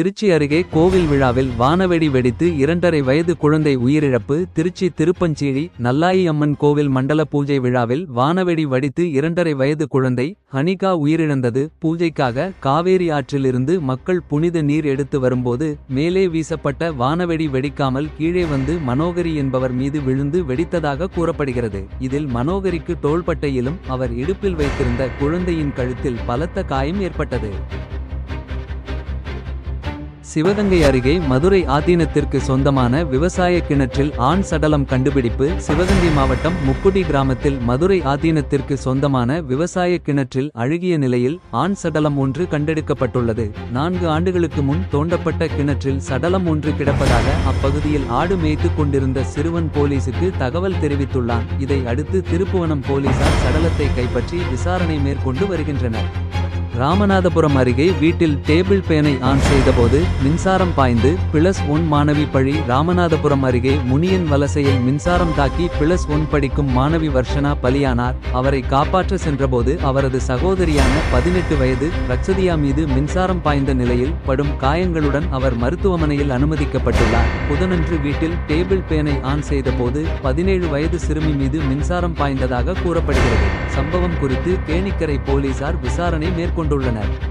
திருச்சி அருகே கோவில் விழாவில் வானவெடி வெடித்து இரண்டரை வயது குழந்தை உயிரிழப்பு. திருச்சி திருப்பஞ்சீழி நல்லாயி அம்மன் கோவில் மண்டல பூஜை விழாவில் வானவெடி வடித்து இரண்டரை வயது குழந்தை ஹனிகா உயிரிழந்தது. பூஜைக்காக காவேரி ஆற்றிலிருந்து மக்கள் புனித நீர் எடுத்து வரும்போது மேலே வீசப்பட்ட வானவெடி வெடிக்காமல் கீழே வந்து மனோகரி என்பவர் மீது விழுந்து வெடித்ததாக கூறப்படுகிறது. இதில் மனோகரிக்கு தோள்பட்டையிலும் அவர் இடுப்பில் வைத்திருந்த குழந்தையின் கழுத்தில் பலத்த காயம் ஏற்பட்டது. சிவகங்கை அருகே மதுரை ஆதீனத்திற்கு சொந்தமான விவசாய கிணற்றில் ஆண் சடலம் கண்டுபிடிப்பு சிவகங்கை மாவட்டம் முக்குடி கிராமத்தில் மதுரை ஆதீனத்திற்கு சொந்தமான விவசாய கிணற்றில் அழுகிய நிலையில் ஆண் சடலம் ஒன்று கண்டெடுக்கப்பட்டுள்ளது. நான்கு ஆண்டுகளுக்கு முன் தோண்டப்பட்ட கிணற்றில் சடலம் ஒன்று கிடப்பதாக அப்பகுதியில் ஆடு மேய்த்துக் கொண்டிருந்த சிறுவன் போலீசுக்கு தகவல் தெரிவித்துள்ளான். இதை அடுத்து திருப்புவனம் போலீசார் சடலத்தை கைப்பற்றி விசாரணை மேற்கொண்டு வருகின்றனர். ராமநாதபுரம் அருகே வீட்டில் டேபிள் பேனை ஆன் செய்தபோது மின்சாரம் பாய்ந்து பிளஸ் ஒன் மாணவி பழி ராமநாதபுரம் அருகே முனியன் வலசையில் மின்சாரம் தாக்கி பிளஸ் ஒன் படிக்கும் மாணவி வர்ஷனா பலியானார். அவரை காப்பாற்ற சென்றபோது அவரது சகோதரியான பதினெட்டு வயது ரச்சதியா மீது மின்சாரம் பாய்ந்த நிலையில் படும் காயங்களுடன் அவர் மருத்துவமனையில் அனுமதிக்கப்பட்டுள்ளார். புதனன்று வீட்டில் டேபிள் பேனை ஆன் செய்தபோது பதினேழு வயது சிறுமி மீது மின்சாரம் பாய்ந்ததாக கூறப்படுகிறது. சம்பவம் குறித்து கேணிக்கரை போலீசார் விசாரணை கொண்டுள்ளனர்.